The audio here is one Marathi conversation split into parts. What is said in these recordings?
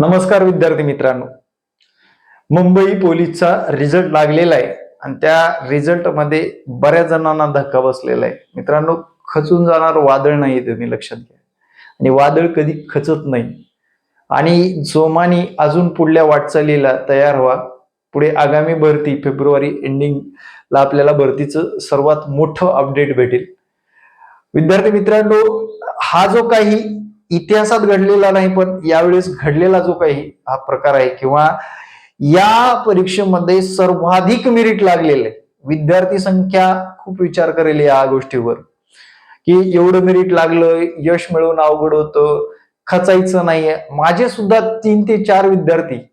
नमस्कार विद्यार्थी मित्रांनो. मुंबई पोलीसचा रिझल्ट लागलेला आहे आणि त्या रिझल्टमध्ये बऱ्याच जणांना धक्का बसलेला आहे. मित्रांनो खचून जाणार वादळ नाही तुम्ही लक्षात घ्या. आणि वादळ कधी खचत नाही. आणि जोमाने अजून पुढल्या वाटचालीला तयार व्हा. पुढे आगामी भरती फेब्रुवारी एंडिंगला आपल्याला भरतीचं सर्वात मोठं अपडेट भेटेल. विद्यार्थी मित्रांनो हा जो काही इतिहासात घडलेला नाही पण यावेळेस घडलेला जो काही हा प्रकार आहे किंवा या परीक्षेमध्ये सर्वाधिक मेरिट लागलेले विद्यार्थी संख्या खूप विचार करेल या गोष्टीवर. की एवढं मेरिट लागलं यश मिळवून अवघड होतं खचायचं नाहीये. माझे सुद्धा तीन ते चार विद्यार्थी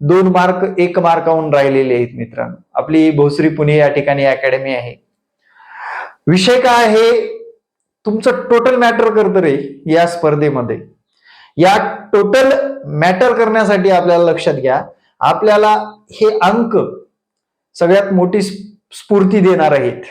दोन मार्क एक मार्काहून राहिलेले आहेत मित्रांनो. आपली भोसरी पुणे या ठिकाणी अकॅडमी आहे. विषय काय आहे? तुमचं टोटल मॅटर करतं रे या स्पर्धेमध्ये. या टोटल मॅटर करण्यासाठी आपल्याला लक्षात घ्या आपल्याला हे अंक सगळ्यात मोठी स्फूर्ती देणार आहेत.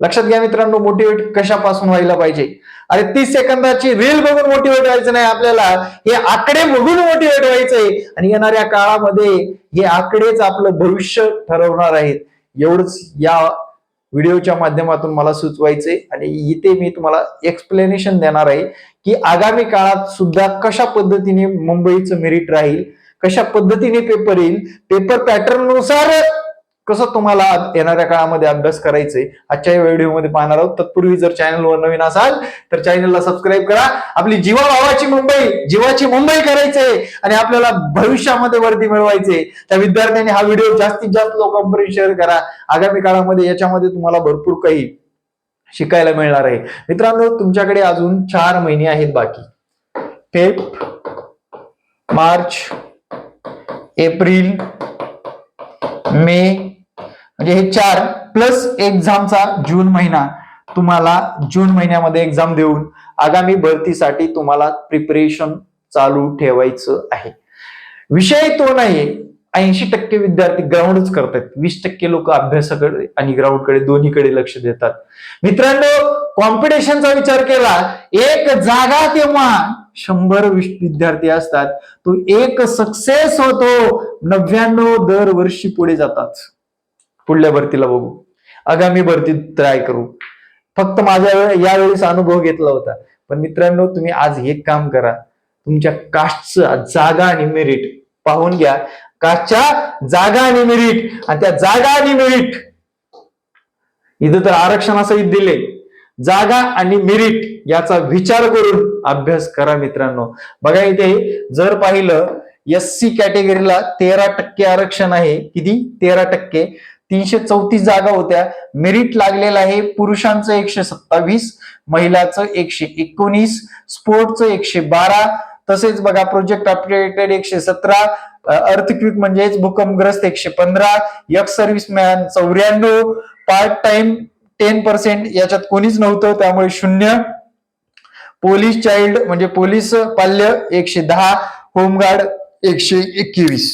लक्षात घ्या मित्रांनो मोटिवेट कशापासून व्हायला पाहिजे? अरे तीस सेकंदाची रील बघून मोटिवेट व्हायचं नाही आपल्याला हे आकडे बघून मोटिवेट व्हायचंय. आणि येणाऱ्या काळामध्ये हे आकडेच आपलं भविष्य ठरवणार आहेत. एवढंच या व्हिडिओच्या माध्यमातून मला सुचवायचे आणि इथे मी तुम्हाला एक्सप्लेनेशन देणार आहे की आगामी काळात सुद्धा कशा पद्धतीने मुंबईचं मेरिट राहील कशा पद्धतीने पेपर येईल पेपर पॅटर्ननुसार कसं तुम्हाला येणाऱ्या काळामध्ये अभ्यास करायचंय आजच्या व्हिडिओमध्ये पाहणार आहोत. तत्पूर्वी जर चॅनलवर नवीन असाल तर चॅनलला सबस्क्राईब करा. आपली जीवा भावाची मुंबई जीवाची मुंबई करायचंय आणि आपल्याला भविष्यामध्ये वर्दी मिळवायचे त्या विद्यार्थ्यांनी हा व्हिडिओ जास्तीत जास्त लोकांपर्यंत शेअर करा. आगामी काळामध्ये याच्यामध्ये तुम्हाला भरपूर काही शिकायला मिळणार आहे. मित्रांनो तुमच्याकडे अजून चार महिने आहेत बाकी. फेब मार्च एप्रिल मे म्हणजे हे चार प्लस एक्झामचा जून महिना तुम्हाला जून महिन्यामध्ये एक्झाम देऊन आगामी भरतीसाठी तुम्हाला प्रिपरेशन चालू ठेवायचं आहे. विषय तो नाहीये. ऐंशी टक्के विद्यार्थी ग्राउंडच करतात वीस टक्के लोक अभ्यासाकडे आणि ग्राउंडकडे दोन्हीकडे लक्ष देतात. मित्रांनो कॉम्पिटिशनचा विचार केला एक जागा तेव्हा शंभर विद्यार्थी असतात. तो एक सक्सेस होतो. नव्याण्णव दरवर्षी पुढे जातात. पुढल्या भरतीला बघू. आगामी भरतीत ट्राय करू. फक्त माझ्या यावेळेस अनुभव घेतला होता. पण मित्रांनो तुम्ही आज हे काम करा. तुमच्या कास्टचं जागा आणि मेरिट पाहून घ्या. कास्टच्या जागा आणि मेरिट आणि त्या जागा आणि मेरिट इथं तर आरक्षणासहित दिले. जागा आणि मेरिट याचा विचार करून अभ्यास करा मित्रांनो. बघा इथे जर पाहिलं एस सी कॅटेगरीला तेरा टक्के आरक्षण आहे. किती? तेरा टक्के. तीनशे चौतीस जागा होत्या. मेरिट लागलेलं आहे पुरुषांचं एकशे सत्तावीस महिलाचं एकशे एकोणीस स्पोर्टचं एकशे बारा तसेच बघा प्रोजेक्ट अपडेटेड एकशे सतरा अर्थक्विक म्हणजेच भूकंपग्रस्त एकशे पंधरा यक्स सर्व्हिसमॅन चौऱ्याण्णव पार्ट टाइम टेन पर्सेंट याच्यात कोणीच नव्हतं त्यामुळे शून्य. पोलीस चाइल्ड म्हणजे पोलीस पाल्य एकशे दहा होमगार्ड एकशे एकवीस.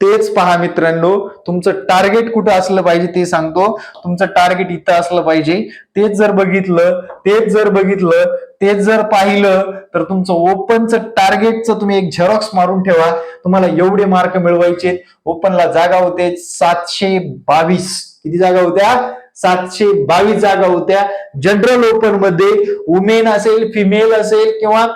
तेच पहा मित्रांनो तुमचं टार्गेट कुठं असलं पाहिजे ते सांगतो. तुमचं टार्गेट इथं असलं पाहिजे. तेच जर बघितलं तेच जर बघितलं तेच जर पाहिलं तर तुमचं ओपनचं टार्गेटचं तुम्ही एक झेरॉक्स मारून ठेवा. तुम्हाला एवढे मार्क मिळवायचे. ओपनला जागा होते सातशे बावीस. किती जागा होत्या? सातशे बावीस जागा होत्या. जनरल ओपनमध्ये वुमेन असेल फिमेल असेल किंवा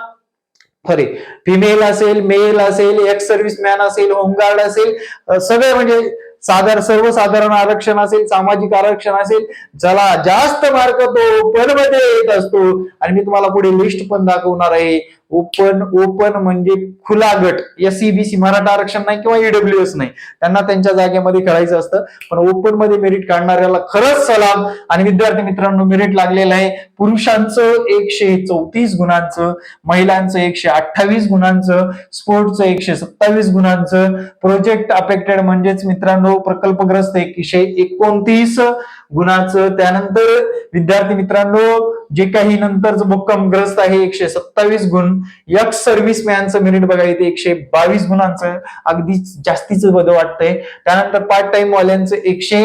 खरे फिमेल असेल मेल असेल एक्स सर्व्हिसमॅन असेल होमगार्ड असेल सगळे म्हणजे साधारण सर्वसाधारण आरक्षण असेल सामाजिक आरक्षण असेल ज्याला जास्त मार्क तो ओपनमध्ये येत असतो. आणि मी तुम्हाला पुढे लिस्ट पण दाखवणार आहे. ओपन ओपन म्हणजे खुला गट. एस सीबीसी मराठा आरक्षण नाही किंवा ईडब्ल्यू एस नाही. त्यांना त्यांच्या जागेमध्ये खेळायचं असतं. पण ओपनमध्ये मेरिट काढणाऱ्याला खरंच सलाम. आणि विद्यार्थी मित्रांनो मेरिट लागलेलं आहे. पुरुषांचं एकशे चौतीस गुणांचं महिलांचं एकशे अठ्ठावीस गुणांचं स्पोर्टचं एकशे सत्तावीस गुणांचं. प्रोजेक्ट अफेक्टेड म्हणजेच मित्रांनो प्रकल्पग्रस्त एकशे एकोणतीस गुणांचं. त्यानंतर विद्यार्थी मित्रांनो जे काही नंतरच भूकंपग्रस्त आहे एकशे सत्तावीस गुण. यक्स सर्व्हिसमॅनचं मेरिट बघा इथे एकशे बावीस गुणांचं अगदी जास्तीचं बदल वाटतंय. त्यानंतर पार्ट टाइम वाल्यांचं एकशे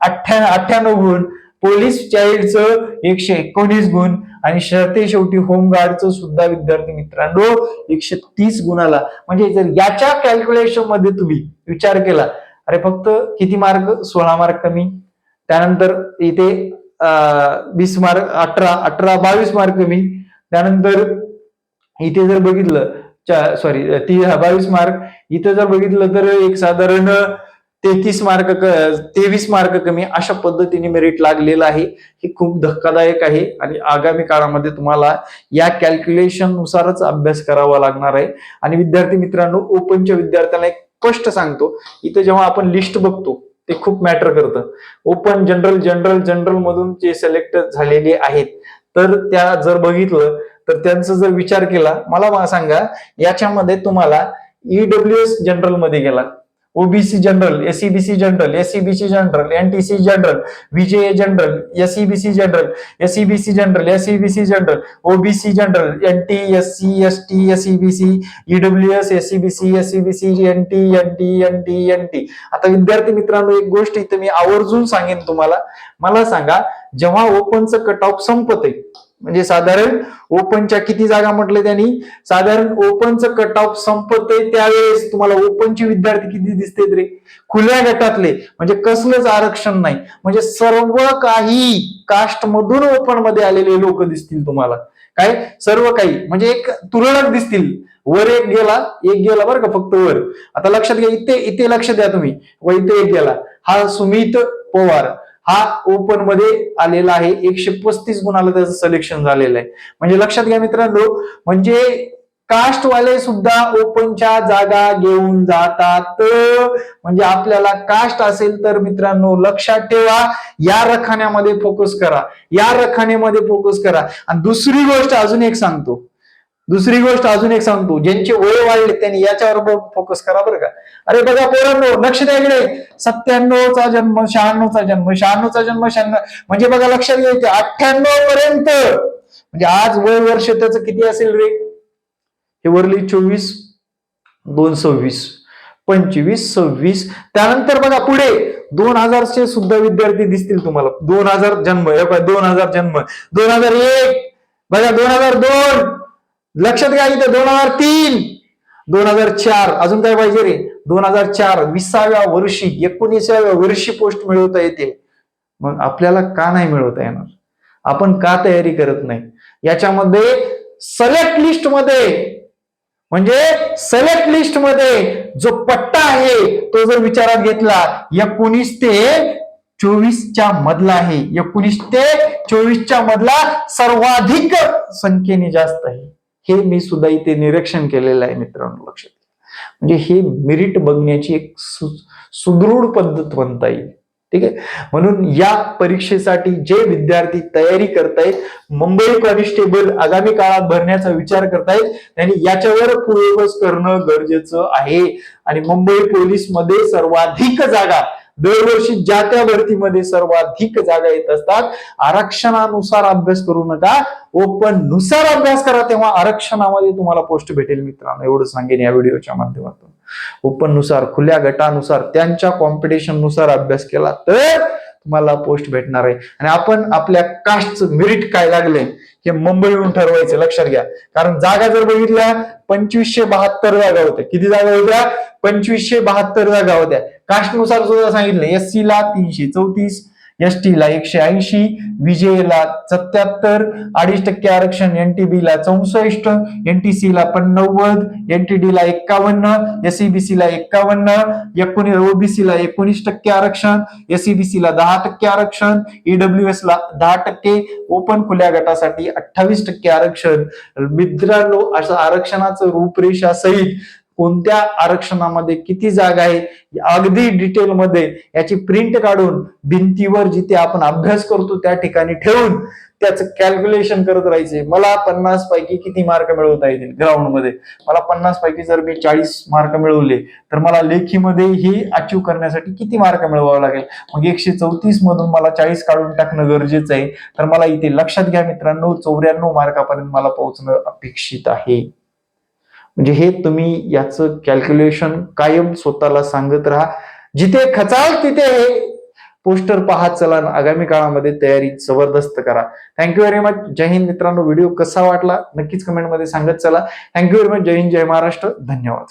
अठ्ठ्या अठ्ठ्याण्णव गुण. पोलीस चाइल्डचं एकशे एकोणीस गुण. आणि शर्ते शेवटी होमगार्डचं सुद्धा विद्यार्थी मित्रांनो एकशे तीस गुणाला. म्हणजे जर याच्या कॅल्क्युलेशनमध्ये तुम्ही विचार केला अरे फक्त किती मार्क? सोळा मार्क कमी. त्यानंतर इथे वीस मार्क अठरा अठरा बावीस मार्क कमी त्यानंतर इथे जर बघितलं सॉरी ती बावीस मार्क. इथे जर बघितलं तर एक साधारण तेहतीस मार्क तेवीस मार्क कमी अशा पद्धतीने मेरिट लागलेलं आहे. हे खूप धक्कादायक आहे आणि आगामी काळामध्ये तुम्हाला या कॅल्क्युलेशन नुसारच अभ्यास करावा लागणार आहे. आणि विद्यार्थी मित्रांनो ओपनच्या विद्यार्थ्यांना एक स्पष्ट सांगतो. इथं जेव्हा आपण लिस्ट बघतो ते खूप मॅटर करतं. ओपन जनरल जनरल जनरल मधून जे सिलेक्ट झालेले आहेत तर त्या जर बघितलं तर त्यांचा जर विचार केला मला सांगा याच्यामध्ये तुम्हाला ईडब्ल्यू एस जनरलमध्ये गेला. OBC general SEBC general SEBC general NTC general VJA general SEBC general SEBC general SEBC general OBC general NT SC ST SEBC EWS SEBC SEBC NT NT NT NT आता विद्यार्थी मित्रांनो एक गोष्ट इथे मी आवर्जून सांगेन तुम्हाला. मला सांगा जेव्हा ओपनचं कट ऑफ संपत म्हणजे साधारण ओपनच्या किती जागा म्हटले त्यांनी? साधारण ओपनचं कट ऑफ संपते त्यावेळेस तुम्हाला ओपनचे विद्यार्थी किती दिसते रे? खुल्या गटातले. म्हणजे कसलंच आरक्षण नाही. म्हणजे सर्व काही कास्ट मधून ओपनमध्ये आलेले लोक दिसतील तुम्हाला. काय? सर्व काही. म्हणजे एक तुरळक दिसतील. वर एक गेला एक गेला बरं का फक्त वर. आता लक्षात घ्या इथे इथे लक्ष द्या तुम्ही. व इथे एक गेला. हा सुमित पवार. हा ओपनमध्ये आलेला आहे. एकशे पस्तीस गुणाला त्याचं सिलेक्शन झालेलं आहे. म्हणजे लक्षात घ्या मित्रांनो म्हणजे कास्टवाले सुद्धा ओपनच्या जागा घेऊन जातात. म्हणजे आपल्याला कास्ट असेल तर मित्रांनो लक्षात ठेवा या रखाण्यामध्ये फोकस करा. या रखाण्यामध्ये फोकस करा. आणि दुसरी गोष्ट अजून एक सांगतो. दुसरी गोष्ट अजून एक सांगतो. ज्यांचे वय वाढले त्यांनी याच्यावर फोकस करा बरं का. अरे बघा पोरांनो लक्ष द्याकडे सत्त्याण्णवचा जन्म शहाण्णवचा जन्म शहाण्णवचा जन्म शहाण्णव म्हणजे बघा लक्षात घ्यायचं अठ्ठ्याण्णव पर्यंत म्हणजे आज वय वर्ष त्याचं किती असेल रे? हे वरली चोवीस दोन सव्वीस पंचवीस सव्वीस. त्यानंतर बघा पुढे दोन हजारचे सुद्धा विद्यार्थी दिसतील तुम्हाला. दोन हजार जन्म हे दोन हजार जन्म. दोन हजार एक बघा दोन हजार दोन. लक्षात घ्या इथे दोन हजार तीन दोन हजार चार अजून काय पाहिजे रे? दोन हजार चार विसाव्या वर्षी एकोणीसाव्या वर्षी पोस्ट मिळवता येते. मग आपल्याला का नाही मिळवता येणार? आपण का तयारी करत नाही? याच्यामध्ये सिलेक्ट लिस्टमध्ये म्हणजे सिलेक्ट लिस्टमध्ये जो पट्टा आहे तो जर विचारात घेतला एकोणीस ते चोवीसच्या मधला आहे. एकोणीस ते चोवीसच्या मधला सर्वाधिक संख्येने जास्त आहे. हे मी सुद्धा इथे निरीक्षण केलेलं आहे मित्रांनो लक्षात म्हणजे हे मेरिट बघण्याची एक सु- सुदृढ पद्धत म्हणता येईल. ठीक आहे? म्हणून या परीक्षेसाठी जे विद्यार्थी तयारी करतायत मुंबई कॉन्स्टेबल आगामी काळात भरण्याचा विचार करतायत त्यांनी याच्यावर पूर्वस करणं गरजेचं आहे. आणि मुंबई पोलीसमध्ये सर्वाधिक जागा दरवर्षी ज्या त्या भरतीमध्ये सर्वाधिक जागा येत असतात आरक्षणानुसार अभ्यास करू नका. ओपननुसार अभ्यास करा तेव्हा आरक्षणामध्ये तुम्हाला पोस्ट भेटेल मित्रांनो. एवढं सांगेन या व्हिडिओच्या माध्यमातून. ओपननुसार खुल्या गटानुसार त्यांच्या कॉम्पिटिशननुसार अभ्यास केला तर तुम्हाला पोस्ट भेटणार आहे. आणि आपण आपल्या कास्टचं मेरिट काय लागले हे मुंबईहून ठरवायचं लक्षात घ्या. कारण जागा जर बघितल्या पंचवीसशे बहात्तर जागा होत्या. किती जागा होत्या? पंचवीसशे बहात्तर जागा होत्या. कास्टनुसार सुद्धा सांगितलं एस सी ला तीनशे चौतीस एस टी ला एकशे ऐंशी विजेला सत्याहत्तर अडीच टक्के आरक्षण एनटीबी ला चौसष्ट एनटीसी ला नव्वद एनटीडी ला एक्कावन्न एसईबीसी ला एक्कावन्न एकोणीस ओबीसी ला एकोणीस टक्के आरक्षण एसईबीसी ला दहा टक्के आरक्षण ईडब्ल्यू एस ला दहा टक्के ओपन खुल्या गटासाठी अठ्ठावीस टक्के आरक्षण. मित्रांनो असं आरक्षणाचं रूपरेषा सहित कोणत्या आरक्षणामध्ये किती जागा आहे अगदी डिटेलमध्ये याची प्रिंट काढून भिंतीवर जिथे आपण अभ्यास करतो त्या ठिकाणी ठेवून त्याचं कॅल्क्युलेशन करत राहायचे. मला पन्नास पैकी किती मार्क मिळवता येतील ग्राउंडमध्ये मला पन्नास पैकी जर मी चाळीस मार्क मिळवले तर मला लेखीमध्ये ही अचीव करण्यासाठी किती मार्क मिळवावं लागेल? मग एकशे चौतीस मधून मला चाळीस काढून टाकणं गरजेचं आहे. तर मला इथे लक्षात घ्या मित्रांनो चौऱ्याण्णव मार्कापर्यंत मला पोहोचणं अपेक्षित आहे. म्हणजे हे तुम्ही याचं कॅल्क्युलेशन कायम स्वतःला सांगत राहा. जिथे खचाल तिथे हे पोस्टर पाहत चला आगामी काळामध्ये तयारी जबरदस्त करा. थँक्यू व्हेरी मच जय हिंद मित्रांनो व्हिडिओ कसा वाटला नक्कीच कमेंटमध्ये सांगत चला. थँक्यू व्हेरी मच जय हिंद जय महाराष्ट्र. धन्यवाद.